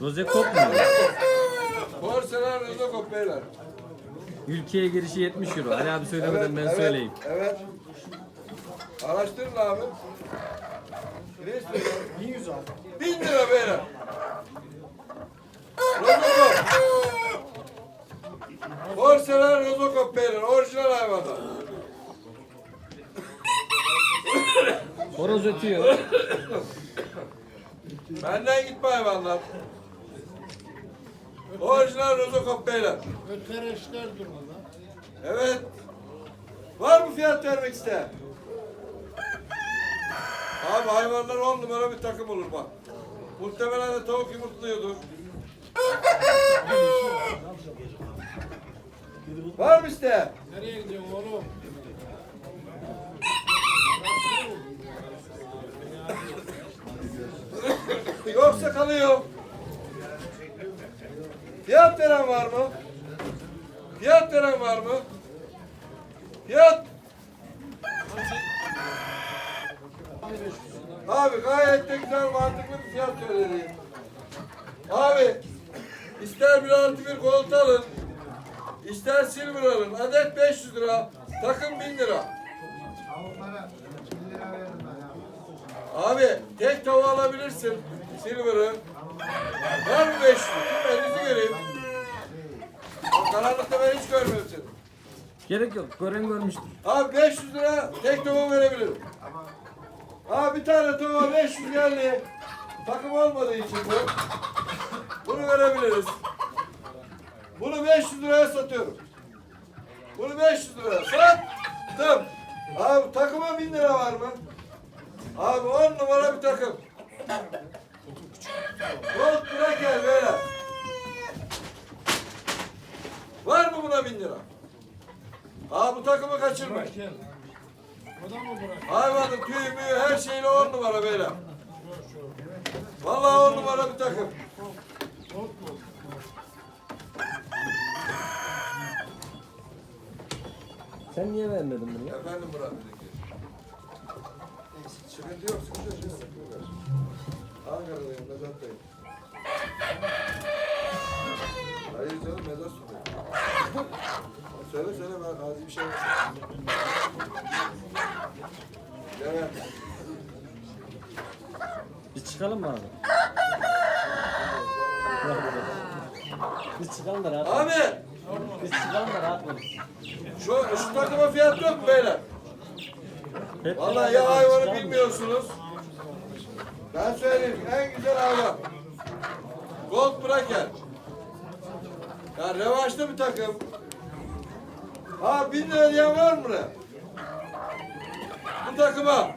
Rozekop mu? Porselen Rozokop beyler. Ülkeye girişi 70 euro. Ali abi söylemeden ben evet, söyleyeyim. Evet. Araştırın abi. Ne istiyorsun? 1100 abi. 1000 lira beyler. Rozokop. Porselen Rozokop beyler. Orijinal hayvanlar. Horoz ötüyor. Benden gitme hayvanlar. Orijinal Rozokop beyler. Ötereşler durmadan. Evet. Var mı fiyat vermek isteyen? Abi hayvanlar on numara bir takım olur bak. Muhtemelen de tavuk yumurtluyordur. Var mı isteyen? Nereye gidiyorsun oğlum? Yoksa kalıyor. Fiyat veren var mı? Fiyat veren var mı? Fiyat. Abi gayet de güzel mantıklı bir fiyat söyledi. Abi ister bir artı bir koltuğu alın. ister silver alın. Adet 500 lira. Takım 1000 lira. Abi tek tava alabilirsin. Silver'ı. Var mı 500? Tüm elinizi göreyim. Bak, Karanlıkta ben hiç görmedim seni. Gerek yok. Gören görmüştür. Abi 500 lira tek tava verebilirim. Abi bir tane tava 500 geldi. Takım olmadığı için bu. Bunu verebiliriz. Bunu 500 liraya satıyorum. Bunu 500 liraya sattım. Abi takıma 1000 lira var mı? Abi 10 numara bir takım. Gold bırak gel böyle. Var mı buna 1000 lira? Abi bu takımı kaçırmayın. Hayvanın tüyü müyü her şeyle on numara böyle. Vallahi on numara bir takım. Sen niye vermedin bunu ya? Efendim Murat. Sıkıntı yok, sıkıntı yok. Yok. Ankara'dayım, Mezat'tayım. Hayır canım, Mezat sunuyor. söyle söyle, ben az bir şey Evet. Biz çıkalım mı abi? Biz çıkalım da rahat. Abi, Biz çıkalım da rahat olun. şu, şu takıma fiyat yok mu beyler? Hep Vallahi beraber ya hayvanı çıkalım. bilmiyorsunuz. Ben söyleyeyim en güzel hayvan. Gold Braker. Ya revaçta bir takım. Ha bin lira diyen var mı buraya? Bu takıma.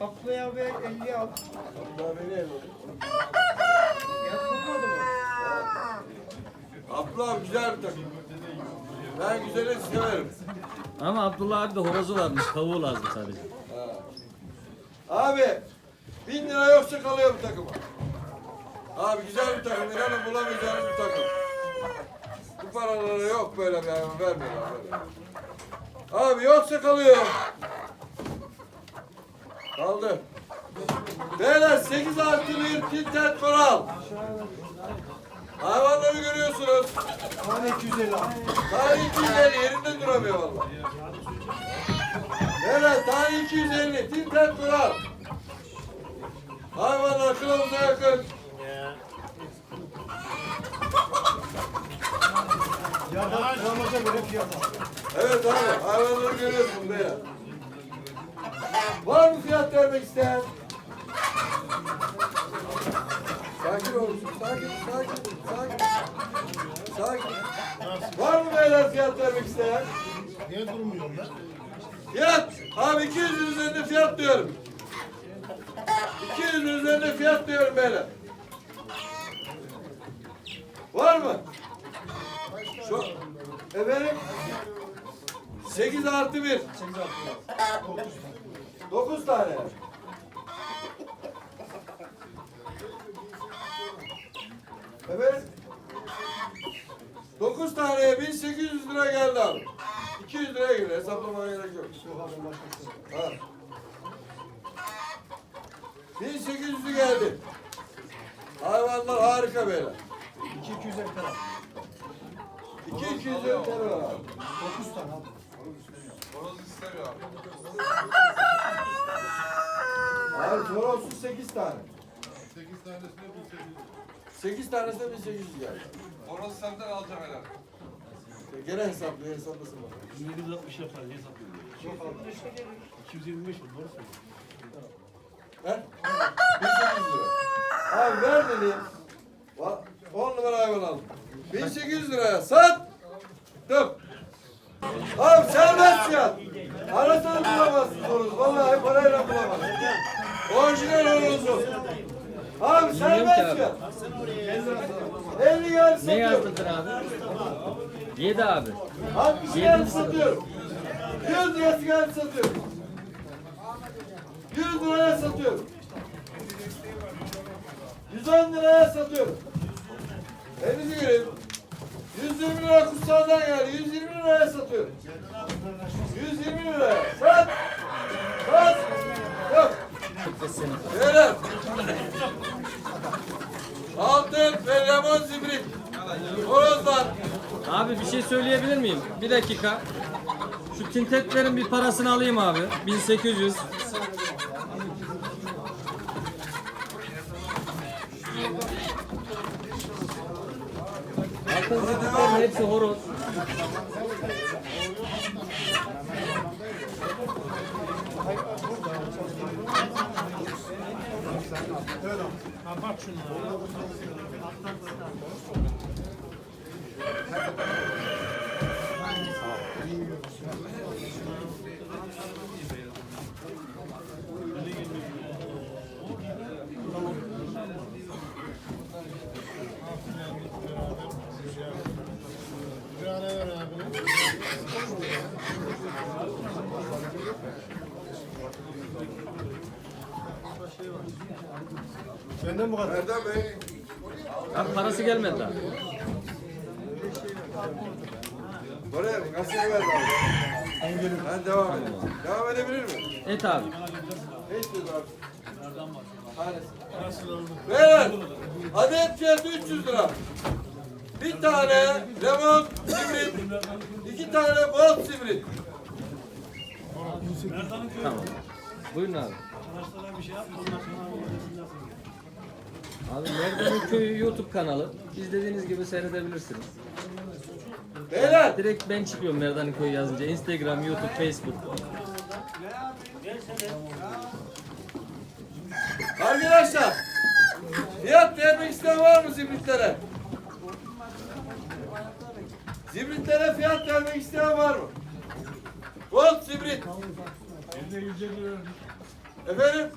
Aklaya ve 50 al. Beni el Yapılmadı mı? Abla abi güzel bir takım. Ben güzeli severim. Ama Abdullah abi de horozu varmış. Tavuğu lazım sadece. Abi bin lira yoksa kalıyor bu takıma. Abi güzel bir takım. İnanın bulamayacağınız bir takım. Bu paraları yok böyle bir hayvan böyle. Abi yoksa kalıyor. Kaldı. Beyler 8 artı 1 Tintet Koral. Hayvanları görüyorsunuz. Tane 250 al. Tane 250 yerinde duramıyor vallahi. Beyler tane 250 Tintet Koral. Hayvanlar kılavuza yakın. Ya da Ramazan göre fiyat al. Evet abi hayvanları görüyorsun beyler. Var mı fiyat vermek isteyen? Sakin olun. Sakin, sakin, sakin. Sakin. Var mı beyler fiyat vermek isteyen? Niye durmuyorsun lan? Fiyat. Abi 200 üzerinde fiyat diyorum. 200 üzerinde fiyat diyorum beyler. Var mı? Şu, efendim? 8 artı 1. 8 artı 1. 9 tane. Efendim? 9 taneye 1800 lira geldi abi. 200 liraya geliyor. Hesaplamaya gerek yok. Ha. 1800'lü geldi. Hayvanlar harika beyler. 2250 lira. 2250 TL var abi. 9 tane abi. Abi sorosuz 8 tane. 8 tanesine 1800. 8 tanesi de 1800 geldi. Orası senden alacağım herhalde. Gene hesaplıyor hesaplasın bana. 760 yapar hesaplıyor. 225 oldu doğru söylüyorsun. He? 1800 lira. Abi ver dedi. 10 numara hayvan aldım. 1800 liraya sat. Tıp. Abi serbest fiyat. Arasanız bulamazsınız onu. Vallahi parayla bulamazsınız. Orijinal horozu. Abi serbest fiyat. 50 yer Ne satıyorum. yazdırdın abi? 7 abi. 60 yer satıyorum. 100 lira sigara satıyorum. 100 liraya satıyorum. 110 liraya satıyorum. Elinizi göreyim. 120 lira kutsaldan geldi. 120 liraya satıyorum. 120 liraya. Sat. Sat. Yok. 45 sene. Beyler. Altın ve lemon zibrit. Horozlar. Abi bir şey söyleyebilir miyim? Bir dakika. Şu tintetlerin bir parasını alayım abi. 1800. Altın tintetlerin hepsi horoz. Bak şunlara. Benden bu kadar. Erdem Bey. Abi parası gelmedi daha. Oraya gazeteni ver bana. Ben devam edeyim. Devam edebilir miyim? Et abi. Ne istiyorsun abi? Beyler, adet fiyatı 300 lira. Bir tane lemon sibrit, iki tane bol sibrit. Tamam. Buyurun abi. Arkadaşlara bir şey yap. Ondan sonra Abi Merdan'ın Köyü YouTube kanalı. İzlediğiniz gibi seyredebilirsiniz. Beyler, Direkt ben çıkıyorum Merdan'ın Köyü yazınca. Instagram, YouTube, Facebook. arkadaşlar, fiyat vermek isteyen var mı zibritlere? Zibritlere fiyat vermek isteyen var mı? Bol sibrit. Efendim?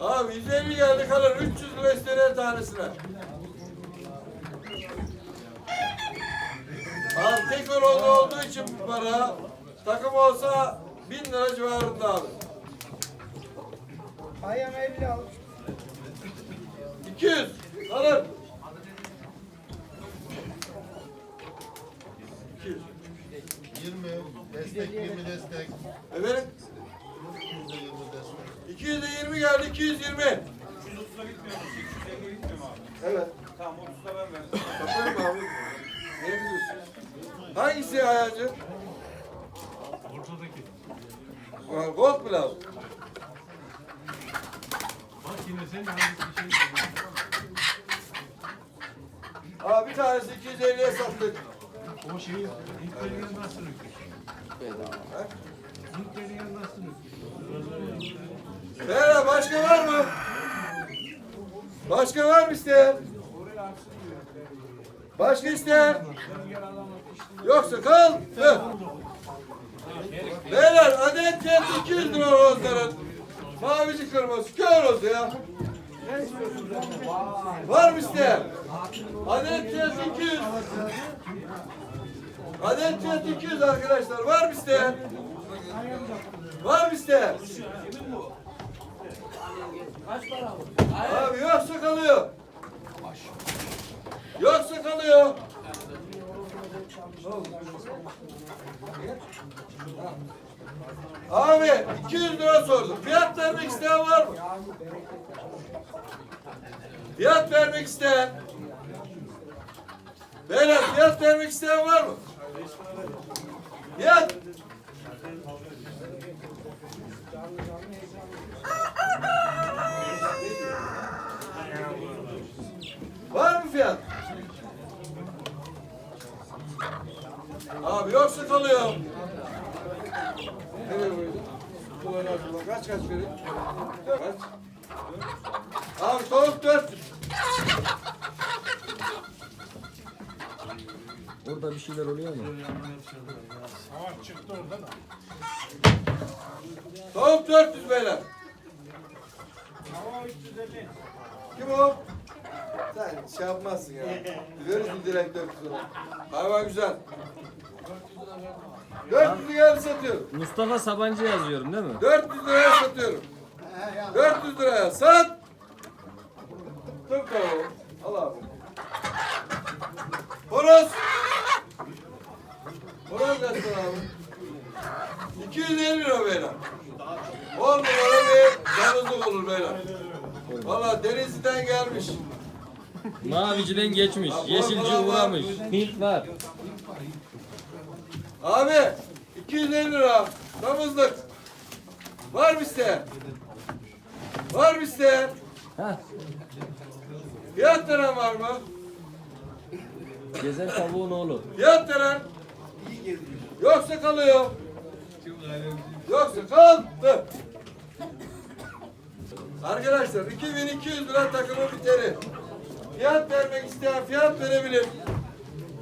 Abi 150 geldi kalır 300 lira tanesine. Abi tek horoz olduğu için bu para takım olsa 1000 lira civarında abi. Ayağım 50 al. 200 alır. 200. 20 destek 20 destek. Efendim? 220 destek. 200'e 20 geldi 220. 130'a gitmiyor musun? 250'ye gitmiyor abi? Evet. Tamam 30'a ben verdim. Kapayım abi. Ne biliyorsun? Hangisi ayacı? ortadaki. Gold mu lazım? Bak yine sen hangisi bir şey Abi bir tanesi 250'ye sattık. O şeyi ilk nasıl öküyor? Ha? İlk belgen nasıl Beyler başka var mı? Başka var mı isteyen? Başka isteyen? Yoksa kal. Beyler adet fiyatı 200 lira rozların. Mavici kırmızı kör oldu ya. Var mı isteyen? Adet fiyatı 200. Adet fiyatı 200 arkadaşlar. Var mı isteyen? Var mı isteyen? Abi yoksa kalıyor. Yoksa kalıyor. Abi 200 lira sordum. Fiyat vermek isteyen var mı? Fiyat vermek isteyen. Beyler fiyat vermek isteyen var mı? Fiyat. Var mı fiyat? Abi yoksa kalıyor. Nereye koydun? Ulan abi, Kaç kaç verin? Kaç? Abi tavuk 400. Orada bir şeyler oluyor mu? Tavuk 400 beyler. Kim o? Sen şey yapmazsın ya. Verirsin direkt 400 lira. Hayvan güzel. 400 liraya satıyorum. Mustafa Sabancı yazıyorum değil mi? 400 liraya satıyorum. 400 liraya sat. Tut tavuğu. Al abi. Horoz. Horoz para abi? 250 lira beyler. 10 numara bir damızlık olur beyler. Valla Denizli'den gelmiş. Maviciden geçmiş. Yeşilci uğramış. Hint var. Abi 250 lira damızlık. Var mı isteyen? Var mı isteyen? Fiyat veren var mı? Gezen tavuğun oğlu. Fiyat veren. Yoksa kalıyor. Yoksa kaldı. Arkadaşlar 2200 lira takımı biteri. Fiyat vermek isteyen fiyat verebilir.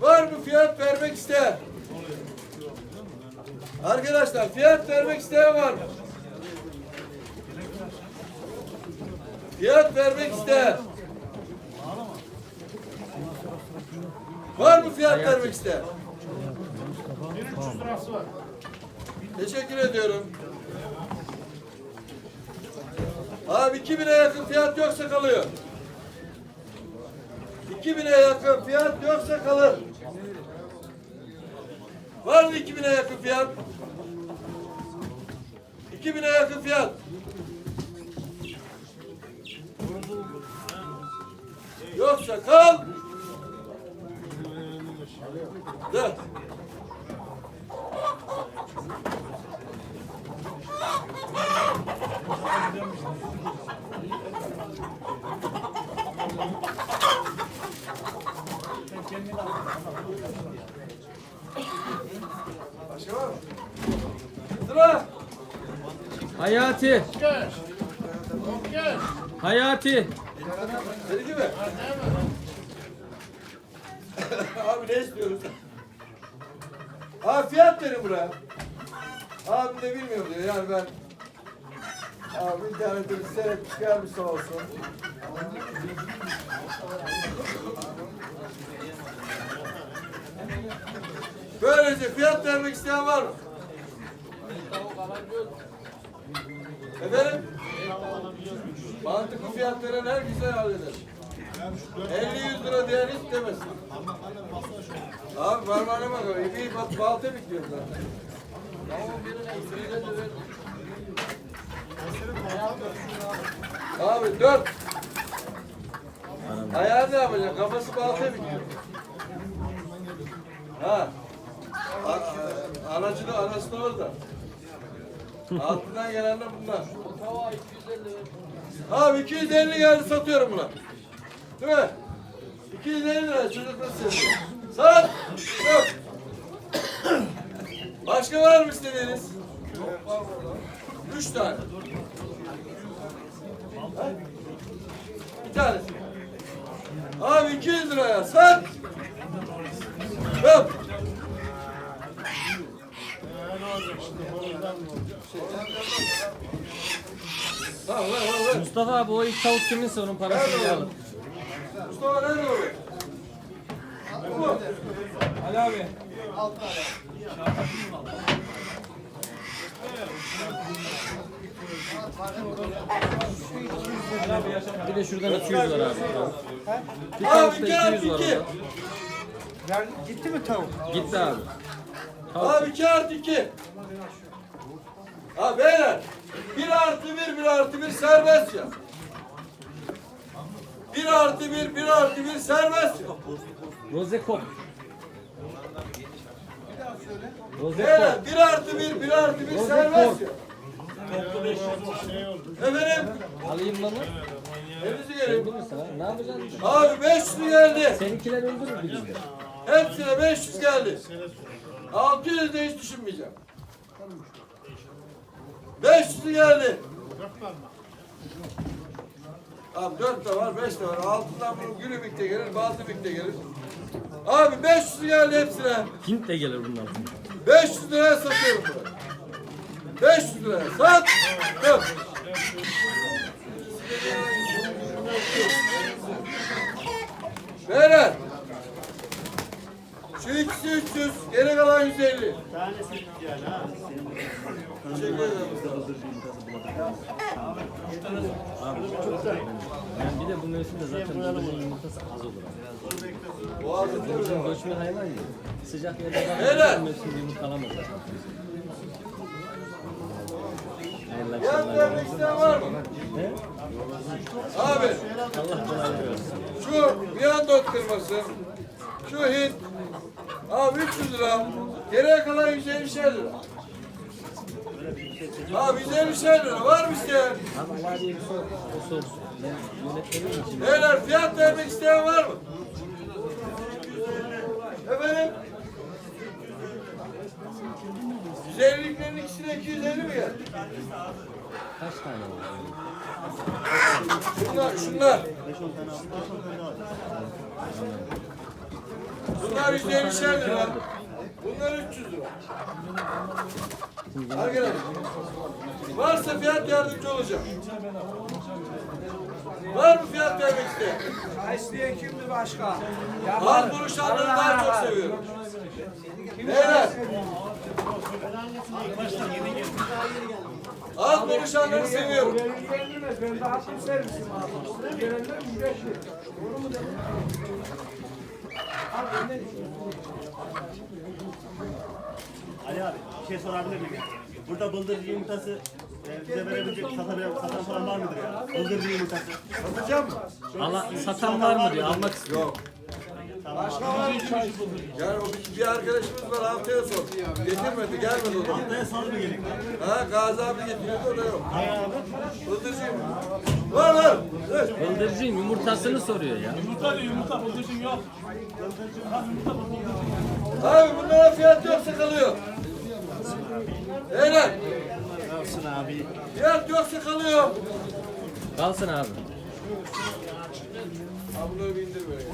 Var mı fiyat vermek isteyen? Arkadaşlar fiyat vermek isteyen var mı? Fiyat vermek isteyen. Var mı fiyat vermek isteyen? 1300 lirası var. Teşekkür ediyorum. Abi 2000'e yakın fiyat yoksa kalıyor. 2000'e yakın fiyat yoksa kalır. Var mı 2000'e yakın fiyat? 2000'e yakın fiyat. Yoksa kal. Dört. Başka var mı? Sıra. Hayati. Hayati. Dedi gibi. Abi ne istiyoruz? Abi fiyat verin buraya. Abi de bilmiyor diyor yani ben. Abi internette bir seyretmiş gelmiş sağ olsun. Böylece fiyat vermek isteyen var mı? Efendim? Mantıklı fiyat veren herkese halleder. 50-100 lira diyen hiç demesin. Abi parmağına bak. İpi bak balta bitiyor zaten. Abi dört. Ayağı ne yapacak? Kafası balta bitiyor. Ha. A- a- Anacı da anası da orada. Altından gelenler bunlar. Abi 250 geldi satıyorum buna. Değil mi? 250 lira çocuklar seviyor. Sat! Yok. Başka var mı istediğiniz? Üç tane. Ha? Bir tanesi. Abi 200 liraya sat! Yok. Tamam lan lan lan. Mustafa abi o ilk tavuk kiminse onun parasını bir alın. Mustafa nerede o? Bu? Ali abi. Bir de şuradan 200 var abi. Bir Abi tavukta gel 200 var orada. Gitti mi tavuk? Gitti abi. Tavuk Abi 2 artı 2. Ha beyler. Bir artı bir, bir artı bir serbest ya. Bir artı bir, bir artı bir serbest ya. Rozekop. Beyler bir artı bir, bir artı bir serbest ya. Efendim, Alayım bunu. elinizi gelin. Ne yapacaksın? Abi 500 geldi. Seninkiler öldürür bizi. Hepsine 500 geldi. 600 de hiç düşünmeyeceğim. 500 geldi. Abi 4 de var, 5 de var. Altından bunun gülübük de gelir, baltıbük de gelir. Abi 500 geldi hepsine. Hint de gelir bundan. 500 liraya satıyorum bunu. 500 liraya sat. Dur. Beyler. Şu ikisi 300, geri kalan 150. Tanesi bir de bu mevsimde zaten bıldırcın yumurtası az olur. Boğazı Bıldırcın göçmen hayvan ya. Sıcak yerde bu mevsimde yumurtalamaz. Hayırlı akşamlar. var mı? Abi Allah kolaylık versin. şu Viyandot kırması, şu Hint, abi 300 lira, geriye kalan 150 lira. Abi 150 lira var mı isteyen? Beyler fiyat vermek isteyen var mı? Efendim? 150'liklerin ikisine 250 mi geldi? Kaç tane var? Şunlar, şunlar. Bunlar 150 lira. Bunlar 300 lira. Arkadaşlar. Varsa fiyat yardımcı olacağım. Var mı fiyat vermek isteyen? İsteyen kimdi başka? Az buluşanları daha çok seviyorum. Beyler. Az buluşanları seviyorum. Ben de hakkım servisim abi. Gelenler 105 lira. Doğru mu dedim? Ali abi bir şey sorabilir miyim? Burada bıldırcın yumurtası e, bize verebilecek, satabilen, satan falan var mıdır ya? Bıldırcın yumurtası. Satacağım mı? Allah satan var mı diyor. Almak istiyor. Yok. Yani o bir, bir arkadaşımız var haftaya sor. Getirmedi gelmedi o zaman. Haftaya salı mı gelecek? Ha Gazi abi getiriyordu o da yok. Bıldırcıyım. Var var. Bıldırcın yumurtasını soruyor ya. Yumurta diyor yumurta bıldırcın yok. Abi bunlara fiyat yoksa kalıyor. Beyler Olsun abi. fiyat yoksa kalıyor. Kalsın abi. Bunları bir indir böyle.